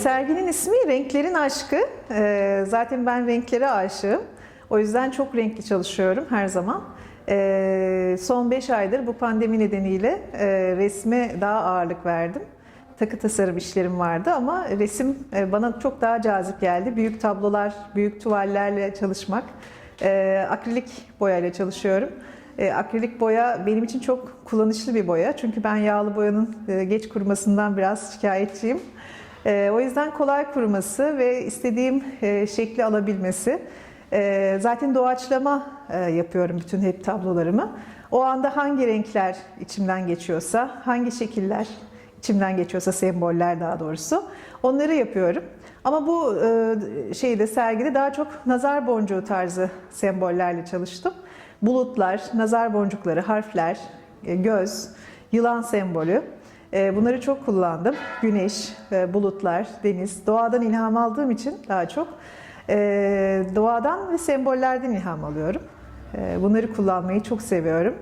serginin ismi Renklerin Aşkı. Ee, zaten ben renklere aşığım. O yüzden çok renkli çalışıyorum her zaman. Ee, son 5 aydır bu pandemi nedeniyle e, resme daha ağırlık verdim. Takı tasarım işlerim vardı ama resim e, bana çok daha cazip geldi. Büyük tablolar, büyük tuvallerle çalışmak. E, akrilik boyayla çalışıyorum. E, akrilik boya benim için çok kullanışlı bir boya. Çünkü ben yağlı boyanın e, geç kurumasından biraz şikayetçiyim. E, o yüzden kolay kuruması ve istediğim e, şekli alabilmesi. E, zaten doğaçlama e, yapıyorum bütün hep tablolarımı. O anda hangi renkler içimden geçiyorsa, hangi şekiller içimden geçiyorsa, semboller daha doğrusu onları yapıyorum. Ama bu e, şeyde sergide daha çok nazar boncuğu tarzı sembollerle çalıştım. Bulutlar, nazar boncukları, harfler, göz, yılan sembolü. E, Bunları çok kullandım. Güneş, bulutlar, deniz. Doğadan ilham aldığım için daha çok e, doğadan ve sembollerden ilham alıyorum. E, Bunları kullanmayı çok seviyorum.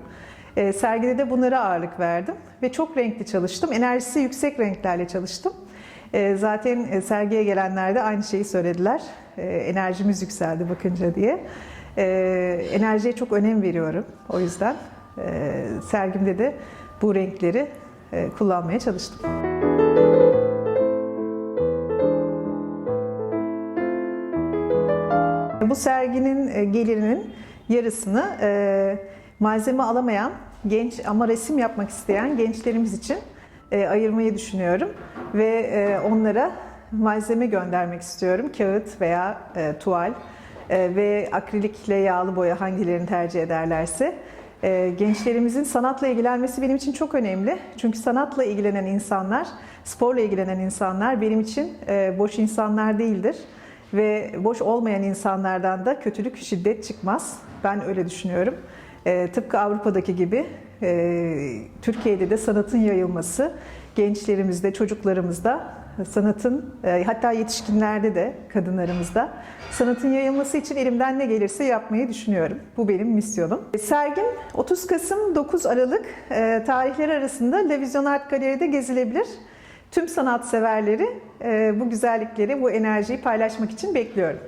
Sergide de bunlara ağırlık verdim ve çok renkli çalıştım. Enerjisi yüksek renklerle çalıştım. Zaten e, sergiye gelenler de aynı şeyi söylediler. Enerjimiz yükseldi bakınca diye. Enerjiye çok önem veriyorum o yüzden. e, Sergimde de bu renkleri kullanmaya çalıştım. Bu serginin e, gelirinin yarısını e, malzeme alamayan genç ama resim yapmak isteyen gençlerimiz için e, ayırmayı düşünüyorum ve e, onlara malzeme göndermek istiyorum. Kağıt veya e, tuval e, ve akrilikle yağlı boya hangilerini tercih ederlerse. E, gençlerimizin sanatla ilgilenmesi benim için çok önemli. Çünkü sanatla ilgilenen insanlar, sporla ilgilenen insanlar benim için e, boş insanlar değildir. Ve boş olmayan insanlardan da kötülük, şiddet çıkmaz. Ben öyle düşünüyorum. E, tıpkı Avrupa'daki gibi e, Türkiye'de de sanatın yayılması, gençlerimizde, çocuklarımızda sanatın, e, hatta yetişkinlerde de, kadınlarımızda sanatın yayılması için elimden ne gelirse yapmayı düşünüyorum. Bu benim misyonum. E, Sergim 30 Kasım 9 Aralık e, tarihleri arasında La Vision Art Galeri'de gezilebilir. Tüm sanatseverleri e, bu güzellikleri, bu enerjiyi paylaşmak için bekliyorum.